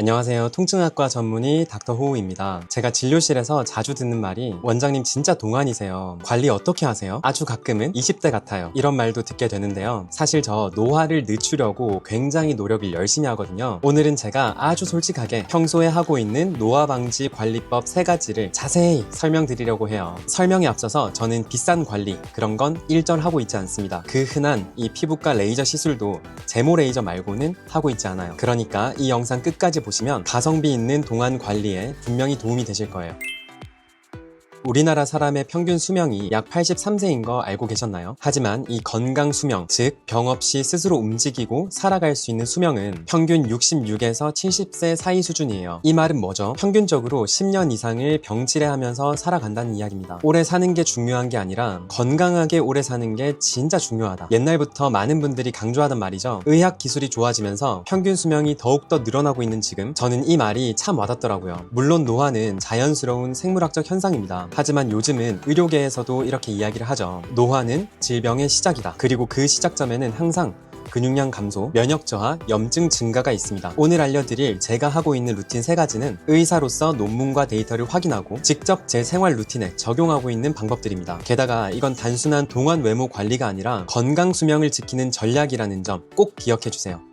안녕하세요. 통증학과 전문의 닥터 호우입니다. 제가 진료실에서 자주 듣는 말이 원장님 진짜 동안이세요. 관리 어떻게 하세요? 아주 가끔은 20대 같아요. 이런 말도 듣게 되는데요. 사실 저 노화를 늦추려고 굉장히 노력을 열심히 하거든요. 오늘은 제가 아주 솔직하게 평소에 하고 있는 노화 방지 관리법 3가지를 자세히 설명드리려고 해요. 설명에 앞서서 저는 비싼 관리 그런 건 일절 하고 있지 않습니다. 그 흔한 이 피부과 레이저 시술도 제모 레이저 말고는 하고 있지 않아요. 그러니까 이 영상 끝까지 보시면 가성비 있는 동안 관리에 분명히 도움이 되실 거예요. 우리나라 사람의 평균 수명이 약 83세인 거 알고 계셨나요? 하지만 이 건강 수명, 즉 병 없이 스스로 움직이고 살아갈 수 있는 수명은 평균 66에서 70세 사이 수준이에요. 이 말은 뭐죠? 평균적으로 10년 이상을 병치레 하면서 살아간다는 이야기입니다. 오래 사는 게 중요한 게 아니라 건강하게 오래 사는 게 진짜 중요하다. 옛날부터 많은 분들이 강조하던 말이죠. 의학 기술이 좋아지면서 평균 수명이 더욱더 늘어나고 있는 지금 저는 이 말이 참 와닿더라고요. 물론 노화는 자연스러운 생물학적 현상입니다. 하지만 요즘은 의료계에서도 이렇게 이야기를 하죠. 노화는 질병의 시작이다. 그리고 그 시작점에는 항상 근육량 감소, 면역 저하, 염증 증가가 있습니다. 오늘 알려드릴 제가 하고 있는 루틴 세 가지는 의사로서 논문과 데이터를 확인하고 직접 제 생활 루틴에 적용하고 있는 방법들입니다. 게다가 이건 단순한 동안 외모 관리가 아니라 건강 수명을 지키는 전략이라는 점 꼭 기억해 주세요.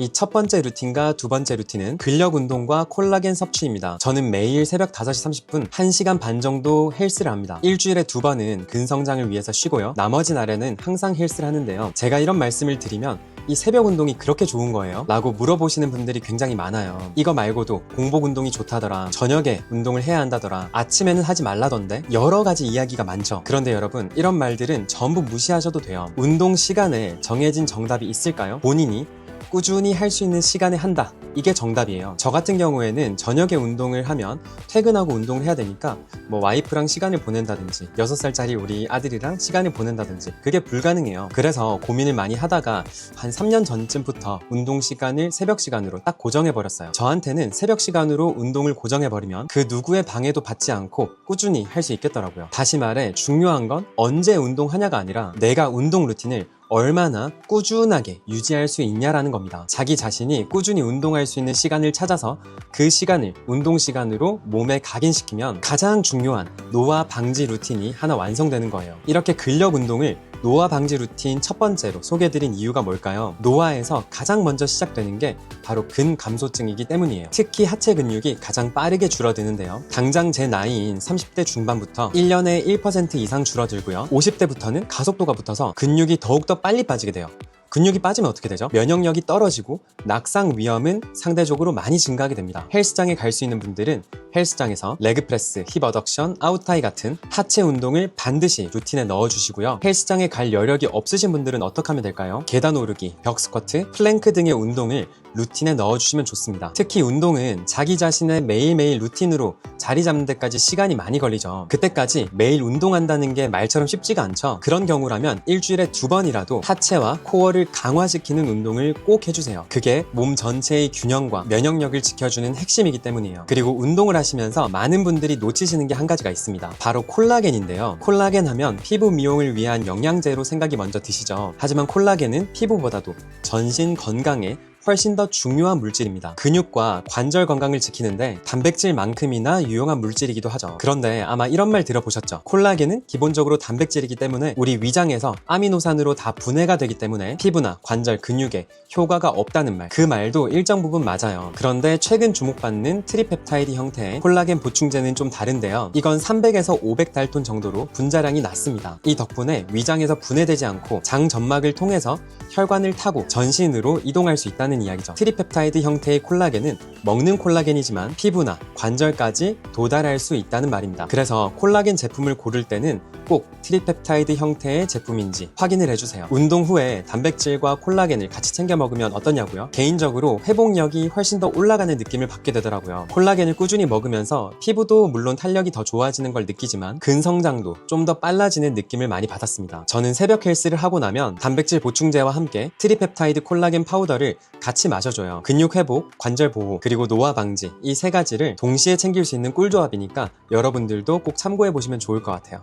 이 첫 번째 루틴과 두 번째 루틴은 근력 운동과 콜라겐 섭취입니다. 저는 매일 새벽 5시 30분 1시간 반 정도 헬스를 합니다. 일주일에 두 번은 근성장을 위해서 쉬고요. 나머지 날에는 항상 헬스를 하는데요. 제가 이런 말씀을 드리면 이 새벽 운동이 그렇게 좋은 거예요? 라고 물어보시는 분들이 굉장히 많아요. 이거 말고도 공복 운동이 좋다더라. 저녁에 운동을 해야 한다더라. 아침에는 하지 말라던데. 여러 가지 이야기가 많죠. 그런데 여러분, 이런 말들은 전부 무시하셔도 돼요. 운동 시간에 정해진 정답이 있을까요? 본인이 꾸준히 할 수 있는 시간에 한다. 이게 정답이에요. 저 같은 경우에는 저녁에 운동을 하면 퇴근하고 운동을 해야 되니까 뭐 와이프랑 시간을 보낸다든지 6살짜리 우리 아들이랑 시간을 보낸다든지 그게 불가능해요. 그래서 고민을 많이 하다가 한 3년 전쯤부터 운동 시간을 새벽 시간으로 딱 고정해 버렸어요. 저한테는 새벽 시간으로 운동을 고정해 버리면 그 누구의 방해도 받지 않고 꾸준히 할 수 있겠더라고요. 다시 말해 중요한 건 언제 운동하냐가 아니라 내가 운동 루틴을 얼마나 꾸준하게 유지할 수 있냐라는 겁니다. 자기 자신이 꾸준히 운동할 수 있는 시간을 찾아서 그 시간을 운동 시간으로 몸에 각인시키면 가장 중요한 노화 방지 루틴이 하나 완성되는 거예요. 이렇게 근력 운동을 노화 방지 루틴 첫 번째로 소개드린 이유가 뭘까요? 노화에서 가장 먼저 시작되는 게 바로 근감소증이기 때문이에요. 특히 하체 근육이 가장 빠르게 줄어드는데요. 당장 제 나이인 30대 중반부터 1년에 1% 이상 줄어들고요. 50대부터는 가속도가 붙어서 근육이 더욱더 빨리 빠지게 돼요. 근육이 빠지면 어떻게 되죠? 면역력이 떨어지고 낙상 위험은 상대적으로 많이 증가하게 됩니다. 헬스장에 갈 수 있는 분들은 헬스장에서 레그프레스, 힙 어덕션, 아웃타이 같은 하체 운동을 반드시 루틴에 넣어주시고요. 헬스장에 갈 여력이 없으신 분들은 어떻게 하면 될까요? 계단 오르기, 벽 스쿼트, 플랭크 등의 운동을 루틴에 넣어주시면 좋습니다. 특히 운동은 자기 자신의 매일매일 루틴으로 자리 잡는 데까지 시간이 많이 걸리죠. 그때까지 매일 운동한다는 게 말처럼 쉽지가 않죠. 그런 경우라면 일주일에 두 번이라도 하체와 코어를 강화시키는 운동을 꼭 해주세요. 그게 몸 전체의 균형과 면역력을 지켜주는 핵심이기 때문이에요. 그리고 운동을 하시면서 많은 분들이 놓치시는 게 한 가지가 있습니다. 바로 콜라겐인데요. 콜라겐 하면 피부 미용을 위한 영양제로 생각이 먼저 드시죠. 하지만 콜라겐은 피부보다도 전신 건강에 훨씬 더 중요한 물질입니다. 근육과 관절 건강을 지키는데 단백질만큼이나 유용한 물질이기도 하죠. 그런데 아마 이런 말 들어보셨죠? 콜라겐은 기본적으로 단백질이기 때문에 우리 위장에서 아미노산으로 다 분해가 되기 때문에 피부나 관절 근육에 효과가 없다는 말. 그 말도 일정 부분 맞아요. 그런데 최근 주목받는 트리펩타이드 형태의 콜라겐 보충제는 좀 다른데요. 이건 300에서 500달톤 정도로 분자량이 낮습니다. 이 덕분에 위장에서 분해되지 않고 장 점막을 통해서 혈관을 타고 전신으로 이동할 수 있다는 이야기죠. 트리펩타이드 형태의 콜라겐은 먹는 콜라겐이지만 피부나 관절까지 도달할 수 있다는 말입니다. 그래서 콜라겐 제품을 고를 때는 꼭 트리펩타이드 형태의 제품인지 확인을 해주세요. 운동 후에 단백질과 콜라겐을 같이 챙겨 먹으면 어떠냐고요? 개인적으로 회복력이 훨씬 더 올라가는 느낌을 받게 되더라고요. 콜라겐을 꾸준히 먹으면서 피부도 물론 탄력이 더 좋아지는 걸 느끼지만 근성장도 좀 더 빨라지는 느낌을 많이 받았습니다. 저는 새벽 헬스를 하고 나면 단백질 보충제와 함께 트리펩타이드 콜라겐 파우더를 같이 마셔줘요. 근육 회복, 관절 보호, 그리고 노화 방지 이 세 가지를 동시에 챙길 수 있는 꿀조합이니까 여러분들도 꼭 참고해 보시면 좋을 것 같아요.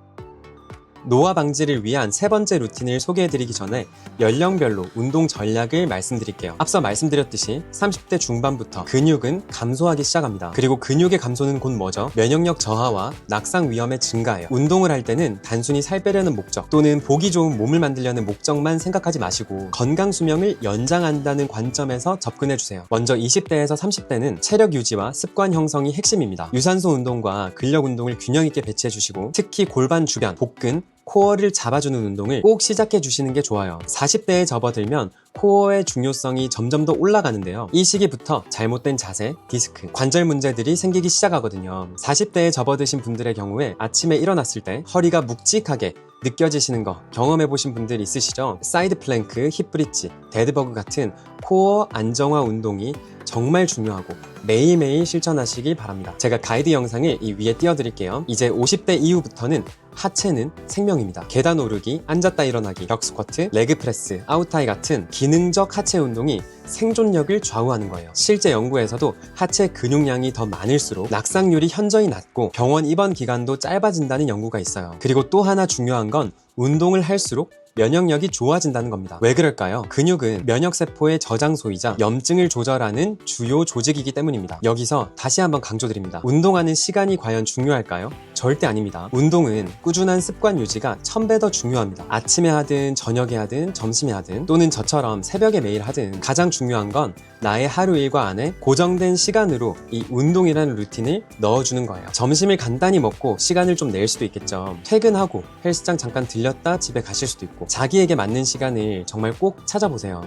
노화 방지를 위한 세 번째 루틴을 소개해드리기 전에 연령별로 운동 전략을 말씀드릴게요. 앞서 말씀드렸듯이 30대 중반부터 근육은 감소하기 시작합니다. 그리고 근육의 감소는 곧 뭐죠? 면역력 저하와 낙상 위험의 증가예요. 운동을 할 때는 단순히 살 빼려는 목적 또는 보기 좋은 몸을 만들려는 목적만 생각하지 마시고 건강 수명을 연장한다는 관점에서 접근해 주세요. 먼저 20대에서 30대는 체력 유지와 습관 형성이 핵심입니다. 유산소 운동과 근력 운동을 균형 있게 배치해 주시고 특히 골반 주변, 복근, 코어를 잡아주는 운동을 꼭 시작해 주시는 게 좋아요. 40대에 접어들면 코어의 중요성이 점점 더 올라가는데요. 이 시기부터 잘못된 자세, 디스크, 관절 문제들이 생기기 시작하거든요. 40대에 접어드신 분들의 경우에 아침에 일어났을 때 허리가 묵직하게 느껴지시는 거 경험해 보신 분들 있으시죠? 사이드 플랭크, 힙 브릿지, 데드버그 같은 코어 안정화 운동이 정말 중요하고 매일매일 실천하시길 바랍니다. 제가 가이드 영상을 이 위에 띄워드릴게요. 이제 50대 이후부터는 하체는 생명입니다. 계단 오르기, 앉았다 일어나기, 벽 스쿼트, 레그 프레스, 아웃타이 같은 기능적 하체 운동이 생존력을 좌우하는 거예요. 실제 연구에서도 하체 근육량이 더 많을수록 낙상률이 현저히 낮고 병원 입원 기간도 짧아진다는 연구가 있어요. 그리고 또 하나 중요한 건 운동을 할수록 면역력이 좋아진다는 겁니다. 왜 그럴까요? 근육은 면역세포의 저장소이자 염증을 조절하는 주요 조직이기 때문입니다. 여기서 다시 한번 강조드립니다. 운동하는 시간이 과연 중요할까요? 절대 아닙니다. 운동은 꾸준한 습관 유지가 천 배 더 중요합니다. 아침에 하든 저녁에 하든 점심에 하든 또는 저처럼 새벽에 매일 하든 가장 중요한 건 나의 하루 일과 안에 고정된 시간으로 이 운동이라는 루틴을 넣어주는 거예요. 점심을 간단히 먹고 시간을 좀 낼 수도 있겠죠. 퇴근하고 헬스장 잠깐 들렸다 집에 가실 수도 있고 자기에게 맞는 시간을 정말 꼭 찾아보세요.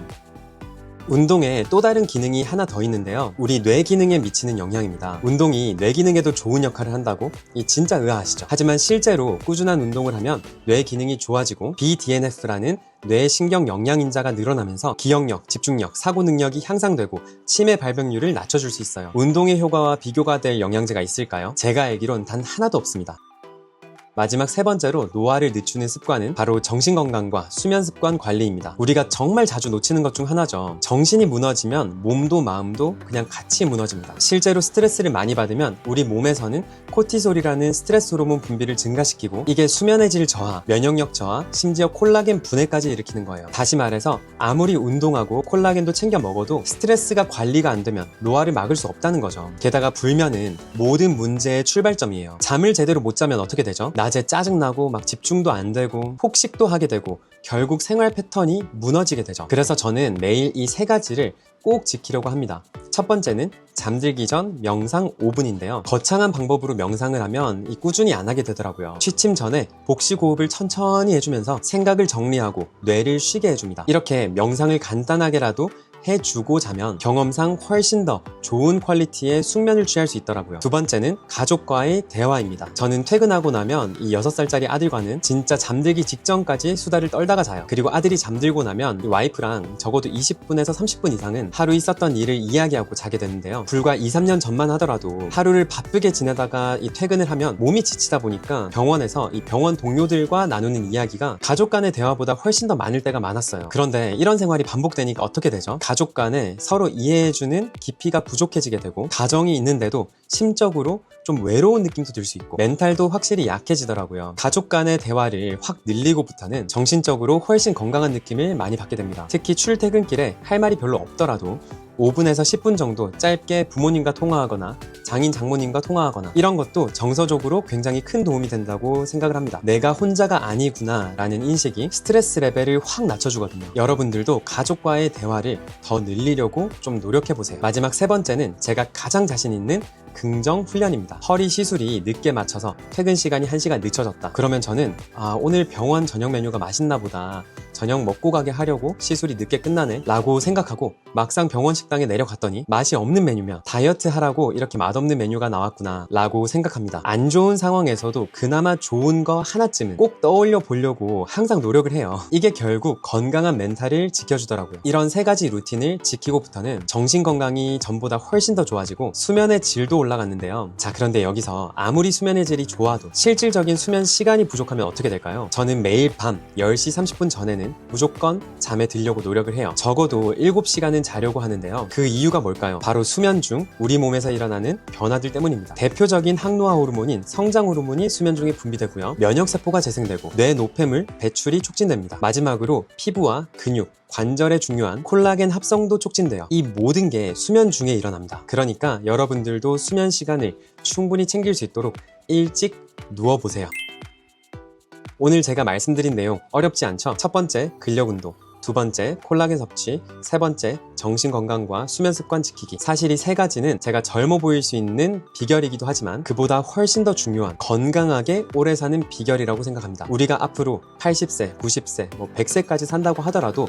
운동에 또 다른 기능이 하나 더 있는데요. 우리 뇌 기능에 미치는 영향입니다. 운동이 뇌 기능에도 좋은 역할을 한다고? 이 진짜 의아하시죠? 하지만 실제로 꾸준한 운동을 하면 뇌 기능이 좋아지고 BDNF라는 뇌 신경 영양인자가 늘어나면서 기억력, 집중력, 사고 능력이 향상되고 치매 발병률을 낮춰줄 수 있어요. 운동의 효과와 비교가 될 영양제가 있을까요? 제가 알기론 단 하나도 없습니다. 마지막 세 번째로 노화를 늦추는 습관은 바로 정신건강과 수면 습관 관리입니다. 우리가 정말 자주 놓치는 것 중 하나죠. 정신이 무너지면 몸도 마음도 그냥 같이 무너집니다. 실제로 스트레스를 많이 받으면 우리 몸에서는 코티솔이라는 스트레스 호르몬 분비를 증가시키고 이게 수면의 질 저하, 면역력 저하, 심지어 콜라겐 분해까지 일으키는 거예요. 다시 말해서 아무리 운동하고 콜라겐도 챙겨 먹어도 스트레스가 관리가 안 되면 노화를 막을 수 없다는 거죠. 게다가 불면은 모든 문제의 출발점이에요. 잠을 제대로 못 자면 어떻게 되죠? 낮에 짜증나고 막 집중도 안 되고 폭식도 하게 되고 결국 생활 패턴이 무너지게 되죠. 그래서 저는 매일 이 세 가지를 꼭 지키려고 합니다. 첫 번째는 잠들기 전 명상 5분인데요. 거창한 방법으로 명상을 하면 이 꾸준히 안 하게 되더라고요. 취침 전에 복식 호흡을 천천히 해주면서 생각을 정리하고 뇌를 쉬게 해줍니다. 이렇게 명상을 간단하게라도 해주고 자면 경험상 훨씬 더 좋은 퀄리티의 숙면을 취할 수 있더라고요. 두 번째는 가족과의 대화입니다. 저는 퇴근하고 나면 이 6살짜리 아들과는 진짜 잠들기 직전까지 수다를 떨다가 자요. 그리고 아들이 잠들고 나면 이 와이프랑 적어도 20분에서 30분 이상은 하루 있었던 일을 이야기하고 자게 되는데요. 불과 2, 3년 전만 하더라도 하루를 바쁘게 지내다가 이 퇴근을 하면 몸이 지치다 보니까 병원에서 이 병원 동료들과 나누는 이야기가 가족 간의 대화보다 훨씬 더 많을 때가 많았어요. 그런데 이런 생활이 반복되니까 어떻게 되죠? 가족 간에 서로 이해해주는 깊이가 부족해지게 되고 가정이 있는데도 심적으로 좀 외로운 느낌도 들 수 있고 멘탈도 확실히 약해지더라고요. 가족 간의 대화를 확 늘리고부터는 정신적으로 훨씬 건강한 느낌을 많이 받게 됩니다. 특히 출퇴근길에 할 말이 별로 없더라도 5분에서 10분 정도 짧게 부모님과 통화하거나 장인 장모님과 통화하거나 이런 것도 정서적으로 굉장히 큰 도움이 된다고 생각을 합니다. 내가 혼자가 아니구나 라는 인식이 스트레스 레벨을 확 낮춰주거든요. 여러분들도 가족과의 대화를 더 늘리려고 좀 노력해보세요. 마지막 세 번째는 제가 가장 자신 있는 긍정 훈련입니다. 허리 시술이 늦게 맞춰서 퇴근 시간이 1시간 늦춰졌다. 그러면 저는 아, 오늘 병원 저녁 메뉴가 맛있나 보다. 저녁 먹고 가게 하려고 시술이 늦게 끝나네 라고 생각하고 막상 병원 식당에 내려갔더니 맛이 없는 메뉴면 다이어트 하라고 이렇게 맛없는 메뉴가 나왔구나 라고 생각합니다. 안 좋은 상황에서도 그나마 좋은 거 하나쯤은 꼭 떠올려 보려고 항상 노력을 해요. 이게 결국 건강한 멘탈을 지켜주더라고요. 이런 세 가지 루틴을 지키고부터는 정신 건강이 전보다 훨씬 더 좋아지고 수면의 질도 올라갔는데요. 자, 그런데 여기서 아무리 수면의 질이 좋아도 실질적인 수면 시간이 부족하면 어떻게 될까요? 저는 매일 밤 10시 30분 전에는 저는 무조건 잠에 들려고 노력을 해요. 적어도 7시간은 자려고 하는데요. 그 이유가 뭘까요? 바로 수면 중 우리 몸에서 일어나는 변화들 때문입니다. 대표적인 항노화 호르몬인 성장 호르몬이 수면 중에 분비되고요. 면역세포가 재생되고 뇌 노폐물 배출이 촉진됩니다. 마지막으로 피부와 근육, 관절에 중요한 콜라겐 합성도 촉진돼요. 이 모든 게 수면 중에 일어납니다. 그러니까 여러분들도 수면 시간을 충분히 챙길 수 있도록 일찍 누워보세요. 오늘 제가 말씀드린 내용 어렵지 않죠? 첫 번째, 근력 운동. 두 번째, 콜라겐 섭취. 세 번째, 정신 건강과 수면 습관 지키기. 사실 이 세 가지는 제가 젊어 보일 수 있는 비결이기도 하지만 그보다 훨씬 더 중요한 건강하게 오래 사는 비결이라고 생각합니다. 우리가 앞으로 80세, 90세, 뭐 100세까지 산다고 하더라도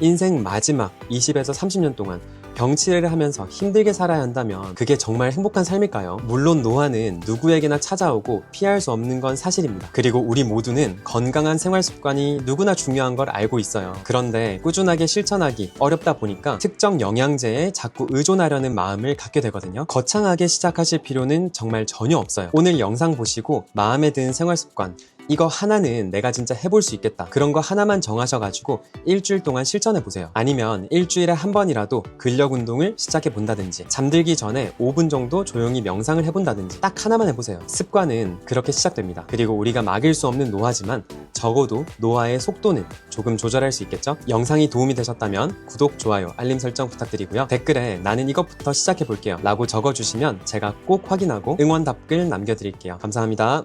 인생 마지막 20에서 30년 동안 병치레를 하면서 힘들게 살아야 한다면 그게 정말 행복한 삶일까요? 물론 노화는 누구에게나 찾아오고 피할 수 없는 건 사실입니다. 그리고 우리 모두는 건강한 생활 습관이 누구나 중요한 걸 알고 있어요. 그런데 꾸준하게 실천하기 어렵다 보니까 특정 영양제에 자꾸 의존하려는 마음을 갖게 되거든요. 거창하게 시작하실 필요는 정말 전혀 없어요. 오늘 영상 보시고 마음에 드는 생활 습관 이거 하나는 내가 진짜 해볼 수 있겠다. 그런 거 하나만 정하셔가지고 일주일 동안 실천해 보세요. 아니면 일주일에 한 번이라도 근력 운동을 시작해 본다든지, 잠들기 전에 5분 정도 조용히 명상을 해본다든지, 딱 하나만 해보세요. 습관은 그렇게 시작됩니다. 그리고 우리가 막을 수 없는 노화지만 적어도 노화의 속도는 조금 조절할 수 있겠죠? 영상이 도움이 되셨다면 구독, 좋아요, 알림 설정 부탁드리고요. 댓글에 나는 이것부터 시작해 볼게요. 라고 적어주시면 제가 꼭 확인하고 응원 답글 남겨드릴게요. 감사합니다.